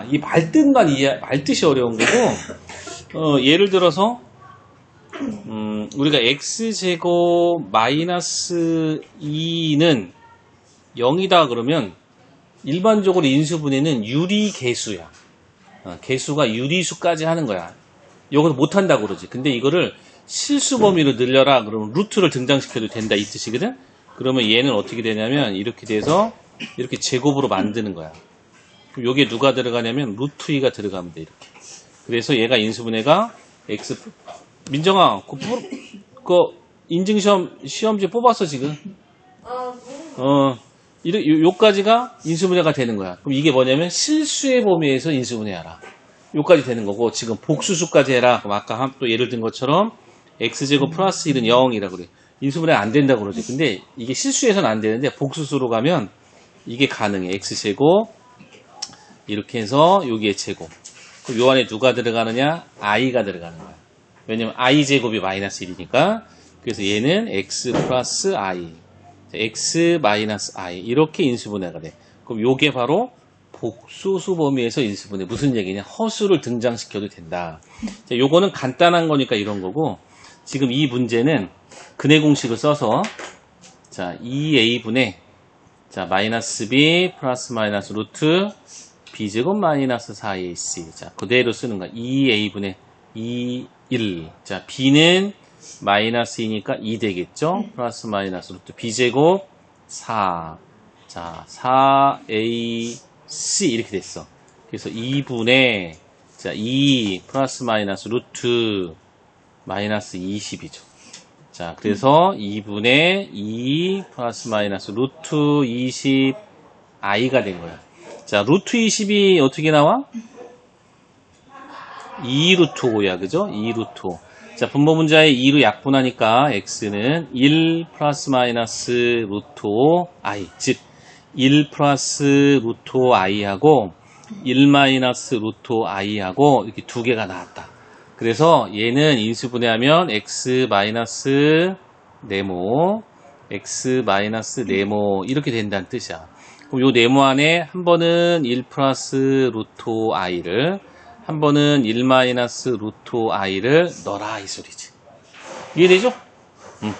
아, 이 말뜻만 이해, 말뜻이 어려운 거고, 어, 예를 들어서, 음, 우리가 x제곱 마이너스 2는 0이다 그러면, 일반적으로 인수분해는 유리 개수야. 어, 개수가 유리수까지 하는 거야. 요것도 못한다고 그러지. 근데 이거를 실수 범위로 늘려라. 그러면 루트를 등장시켜도 된다. 이 뜻이거든? 그러면 얘는 어떻게 되냐면, 이렇게 돼서, 이렇게 제곱으로 만드는 거야. 여기에 누가 들어가냐면, 루트 2가 들어가면 돼, 이렇게. 그래서 얘가 인수분해가 x, 민정아, 그, 뽑- 그 인증시험, 시험지 뽑았어, 지금? 아, 어, 이래, 요, 요까지가 인수분해가 되는 거야. 그럼 이게 뭐냐면 실수의 범위에서 인수분해하라. 요까지 되는 거고, 지금 복수수까지 해라. 그럼 아까 한- 또 예를 든 것처럼, x제곱 플러스 1은 0이라 그래. 인수분해 안 된다고 그러지. 근데 이게 실수에서는 안 되는데, 복수수로 가면 이게 가능해. x제곱, 이렇게 해서 여기에 제곱. 그럼 요 안에 누가 들어가느냐? i가 들어가는 거야. 왜냐면 i제곱이 마이너스 1이니까. 그래서 얘는 x 플러스 i. x 마이너스 i 이렇게 인수분해가 돼. 그럼 요게 바로 복수수 범위에서 인수분해 무슨 얘기냐? 허수를 등장시켜도 된다. 자, 요거는 간단한 거니까 이런 거고 지금 이 문제는 근해 공식을 써서 자 2a분의 자 마이너스 b 플러스 마이너스 루트 b제곱 마이너스 4ac 자 그대로 쓰는 거야. 2a분의 2 1. 자 b는 마이너스 2니까 2 되겠죠? 플러스 마이너스 루트 b제곱 4. 자, 4ac 이렇게 됐어. 그래서 2분의 자, 2 플러스 마이너스 루트 마이너스 20이죠. 자, 그래서 2분의 2 플러스 마이너스 루트 20 i가 된 거야. 자, 루트 20이 어떻게 나와? 2루트 5야, 그죠? 2루트 5. 자, 분모 문자의 2로 약분하니까 x는 1 플러스 마이너스 루트 5 i. 즉, 1 플러스 루트 5 i하고 1 마이너스 루트 5 i하고 이렇게 두 개가 나왔다. 그래서 얘는 인수분해하면 x 마이너스 네모, x 마이너스 네모 이렇게 된다는 뜻이야. 그럼 요 네모 안에 한 번은 1 플러스 루트 5 i를 한 번은 1 마이너스 루트 5 i를 넣어라 이 소리지. 이해되죠? 음.